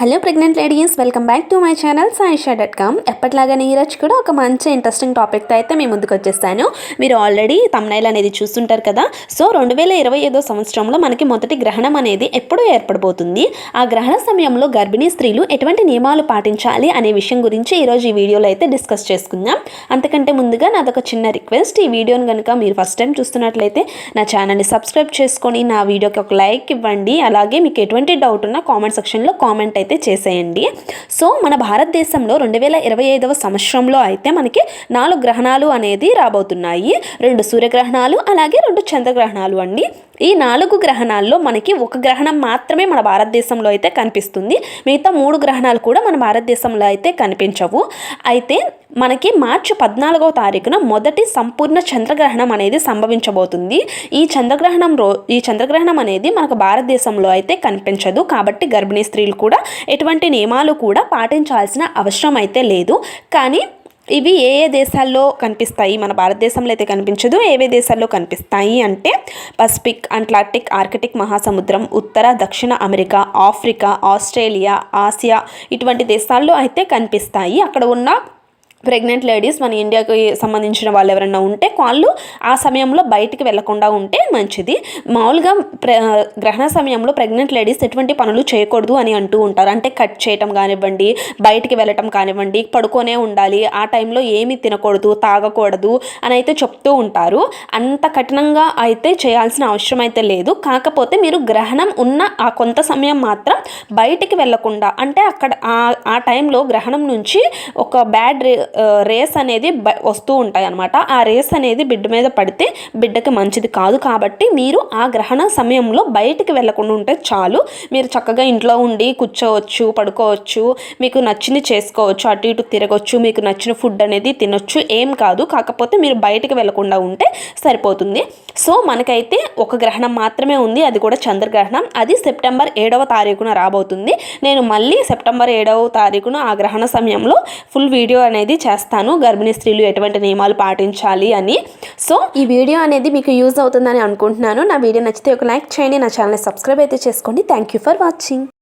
Hello pregnant ladies welcome back to my channel Saisha dot com ఎప్పటిలాగానే ఈరోజు కూడా ఒక మంచి ఇంట్రెస్టింగ్ టాపిక్తో అయితే మీ ముందుకు వచ్చేస్తాను. మీరు ఆల్రెడీ తమ్నైల్ అనేది చూస్తుంటారు కదా? సో రెండు వేల ఇరవై ఐదో సంవత్సరంలో మనకి మొదటి గ్రహణం అనేది ఎప్పుడూ ఏర్పడబోతుంది. ఆ గ్రహణ సమయంలో గర్భిణీ స్త్రీలు ఎటువంటి నియమాలు పాటించాలి అనే విషయం గురించి ఈరోజు ఈ వీడియోలో అయితే డిస్కస్ చేసుకుందాం. అంతకంటే ముందుగా నాదొక చిన్న రిక్వెస్ట్ ఈ వీడియోని కనుక మీరు ఫస్ట్ టైం చూస్తున్నట్లయితే నా ఛానల్ని సబ్స్క్రైబ్ చేసుకొని నా వీడియోకి ఒక లైక్ ఇవ్వండి. అలాగే మీకు ఎటువంటి డౌట్ ఉన్నా కామెంట్ సెక్షన్లో కామెంట్ అయితే అయితే చేసేయండి. సో మన భారతదేశంలో రెండు వేల ఇరవై ఐదవ సంవత్సరంలో అయితే మనకి నాలుగు గ్రహణాలు అనేది రాబోతున్నాయి. రెండు సూర్యగ్రహణాలు అలాగే రెండు చంద్రగ్రహణాలు అండి. ఈ నాలుగు గ్రహణాల్లో మనకి ఒక గ్రహణం మాత్రమే మన భారతదేశంలో అయితే కనిపిస్తుంది. మిగతా మూడు గ్రహణాలు కూడా మన భారతదేశంలో అయితే కనిపించవు. అయితే మనకి మార్చి పద్నాలుగవ తారీఖున మొదటి సంపూర్ణ చంద్రగ్రహణం అనేది సంభవించబోతుంది. ఈ చంద్రగ్రహణం రో ఈ చంద్రగ్రహణం అనేది మనకు భారతదేశంలో అయితే కనిపించదు. కాబట్టి గర్భిణీ స్త్రీలు కూడా ఎటువంటి నియమాలు కూడా పాటించాల్సిన అవసరం అయితే లేదు. కానీ ఇవి ఏ ఏ దేశాల్లో కనిపిస్తాయి? మన భారతదేశంలో అయితే కనిపించదు. ఏవే దేశాల్లో కనిపిస్తాయి అంటే పసిఫిక్ అట్లాంటిక్ ఆర్కిటిక్ మహాసముద్రం ఉత్తర దక్షిణ అమెరికా ఆఫ్రికా ఆస్ట్రేలియా ఆసియా ఇటువంటి దేశాల్లో అయితే కనిపిస్తాయి. అక్కడ ఉన్న ప్రెగ్నెంట్ లేడీస్ మన ఇండియాకి సంబంధించిన వాళ్ళు ఎవరైనా ఉంటే వాళ్ళు ఆ సమయంలో బయటికి వెళ్ళకుండా ఉంటే మంచిది. మామూలుగా ప్ర గ్రహణ సమయంలో ప్రెగ్నెంట్ లేడీస్ ఎటువంటి పనులు చేయకూడదు అని అంటూ ఉంటారు. అంటే కట్ చేయటం కానివ్వండి బయటికి వెళ్ళటం కానివ్వండి పడుకొనే ఉండాలి ఆ టైంలో ఏమి తినకూడదు తాగకూడదు అని అయితే చెప్తూ ఉంటారు. అంత కఠినంగా అయితే చేయాల్సిన అవసరం అయితే లేదు. కాకపోతే మీరు గ్రహణం ఉన్న ఆ కొంత సమయం మాత్రం బయటికి వెళ్ళకుండా అంటే అక్కడ ఆ టైంలో గ్రహణం నుంచి ఒక బ్యాడ్ రే రేస్ అనేది వస్తూ ఉంటాయి అనమాట ఆ రేస్ అనేది బిడ్డ మీద పడితే బిడ్డకి మంచిది కాదు కాబట్టి మీరు ఆ గ్రహణ సమయంలో బయటికి వెళ్ళకుండా ఉంటే చాలు. మీరు చక్కగా ఇంట్లో ఉండి కూర్చోవచ్చు పడుకోవచ్చు మీకు నచ్చింది చేసుకోవచ్చు అటు ఇటు తిరగచ్చు మీకు నచ్చిన ఫుడ్ అనేది తినొచ్చు ఏం కాదు. కాకపోతే మీరు బయటికి వెళ్ళకుండా ఉంటే సరిపోతుంది. సో మనకైతే ఒక గ్రహణం మాత్రమే ఉంది. అది కూడా చంద్రగ్రహణం. అది సెప్టెంబర్ ఏడవ తారీఖున రాబోతుంది. నేను మళ్ళీ సెప్టెంబర్ ఏడవ తారీఖున ఆ గ్రహణ సమయంలో ఫుల్ వీడియో అనేది చేస్తాను. గర్భిణీ స్త్రీలు ఎటువంటి నియమాలు పాటించాలి అని. సో ఈ వీడియో అనేది మీకు యూజ్ అవుతుందని అనుకుంటున్నాను. నా వీడియో నచ్చితే ఒక లైక్ చేయండి. నా ఛానల్ని సబ్స్క్రైబ్ అయితే చేసుకోండి. Thank you for watching